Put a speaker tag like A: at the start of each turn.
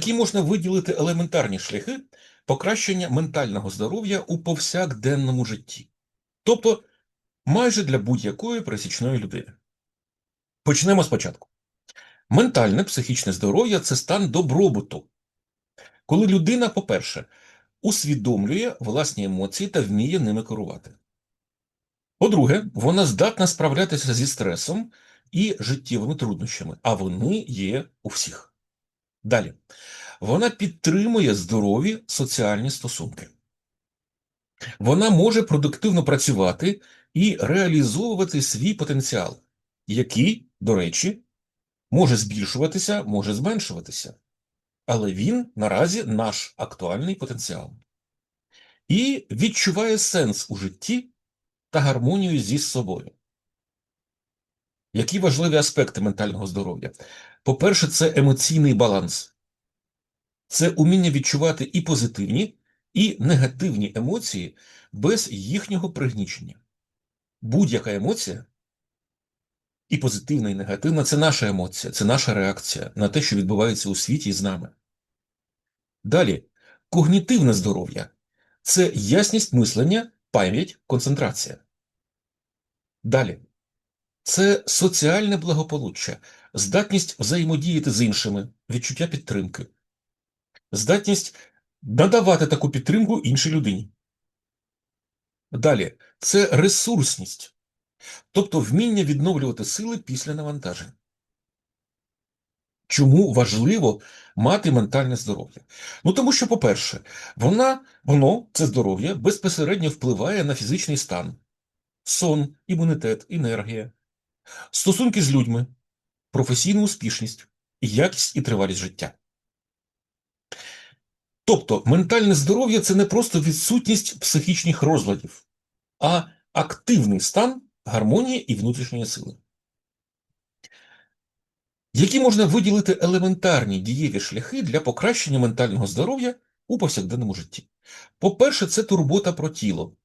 A: Які можна виділити елементарні шляхи покращення ментального здоров'я у повсякденному житті, тобто майже для будь-якої пересічної людини. Почнемо спочатку. Ментальне психічне здоров'я це стан добробуту, коли людина, по-перше, усвідомлює власні емоції та вміє ними керувати. По-друге, вона здатна справлятися зі стресом і життєвими труднощами, а вони є у всіх. Далі. Вона підтримує здорові соціальні стосунки. Вона може продуктивно працювати і реалізовувати свій потенціал, який, до речі, може збільшуватися, може зменшуватися. Але він наразі наш актуальний потенціал. І відчуває сенс у житті та гармонію зі собою. Які важливі аспекти ментального здоров'я? По-перше, це емоційний баланс. Це уміння відчувати і позитивні, і негативні емоції без їхнього пригнічення. Будь-яка емоція, і позитивна, і негативна це наша емоція, це наша реакція на те, що відбувається у світі з нами. Далі, когнітивне здоров'я це ясність мислення, пам'ять, концентрація. Далі, це соціальне благополуччя, здатність взаємодіяти з іншими, відчуття підтримки, здатність надавати таку підтримку іншій людині. Далі, це ресурсність, тобто вміння відновлювати сили після навантажень. Чому важливо мати ментальне здоров'я? Ну тому що, по-перше, вона, воно, це здоров'я, безпосередньо впливає на фізичний стан, сон, імунітет, енергія, стосунки з людьми, професійну успішність, якість і тривалість життя. Тобто ментальне здоров'я це не просто відсутність психічних розладів, а активний стан гармонії і внутрішньої сили. Які можна виділити елементарні дієві шляхи для покращення ментального здоров'я у повсякденному житті? По-перше, це турбота про тіло.